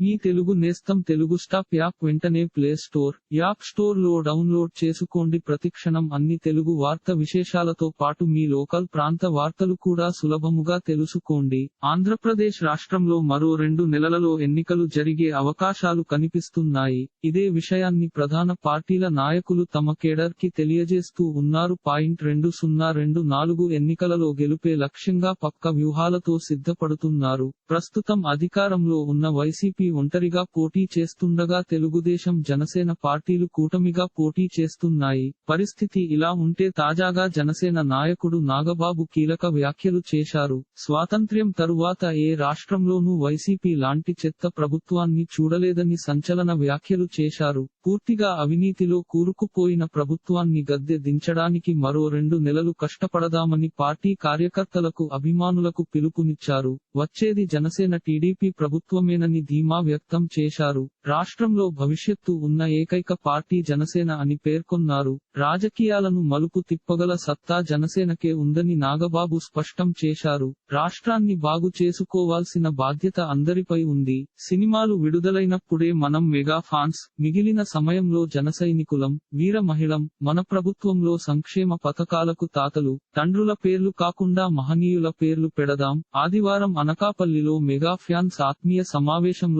మీ తెలుగు నేస్తం Telugu stop app వెంటనే play store app స్టోర్లో డౌన్లోడ్ చేసుకోండి. ప్రతిక్షణం అన్ని తెలుగు వార్త విశేషాలతో పాటు మీ లోకల్ ప్రాంత వార్తలు కూడా సులభముగా తెలుసుకోండి. ఆంధ్రప్రదేశ్ రాష్ట్రంలో మరో రెండు నెలలలో ఎన్నికలు జరిగే అవకాశాలు కనిపిస్తున్నాయి. ఇదే విషయాన్ని ప్రధాన పార్టీల నాయకులు తమ కేడర్కి తెలియజేస్తూ ఉన్నారు. పాయింట్ రెండు సున్నా రెండు నాలుగు ఎన్నికలలో గెలుపే లక్ష్యంగా పక్క వ్యూహాలతో సిద్ధపడుతున్నారు. ప్రస్తుతం అధికారంలో ఉన్న వైసీపీ ఒంటరిగా పోటీ చేస్తుండగా తెలుగుదేశం జనసేన పార్టీలు కూటమిగా పోటీ చేస్తున్నాయి. పరిస్థితి ఇలా ఉంటే తాజాగా జనసేన నాయకుడు నాగబాబు కీలక వ్యాఖ్యలు చేశారు. స్వాతంత్ర్యం తరువాత ఏ రాష్ట్రంలోనూ వైసీపీ లాంటి చెత్త ప్రభుత్వాన్ని చూడలేదని సంచలన వ్యాఖ్యలు చేశారు. పూర్తిగా అవినీతిలో కూరుకుపోయిన ప్రభుత్వాన్ని గద్దె దించడానికి మరో రెండు నెలలు కష్టపడదామని పార్టీ కార్యకర్తలకు అభిమానులకు పిలుపునిచ్చారు. వచ్చేది జనసేన టీడీపీ ప్రభుత్వమేనని ధీమా వ్యక్తం చేశారు. రాష్ట్రంలో భవిష్యత్తు ఉన్న ఏకైక పార్టీ జనసేన అని పేర్కొన్నారు. రాజకీయాలను మలుపు తిప్పగల సత్తా జనసేనకే ఉందని నాగబాబు స్పష్టం చేశారు. రాష్ట్రాన్ని బాగు చేసుకోవాల్సిన బాధ్యత అందరిపై ఉంది. సినిమాలు విడుదలైనప్పుడే మనం మెగా ఫాన్స్ మిగిలిన సమయంలో జనసైనికులం వీర మహిళం మన ప్రభుత్వంలో సంక్షేమ పథకాలకు తాతలు తండ్రుల పేర్లు కాకుండా మహనీయుల పేర్లు పెడదాం. ఆదివారం అనకాపల్లిలో మెగా ఫ్యాన్స్ ఆత్మీయ సమావేశంలో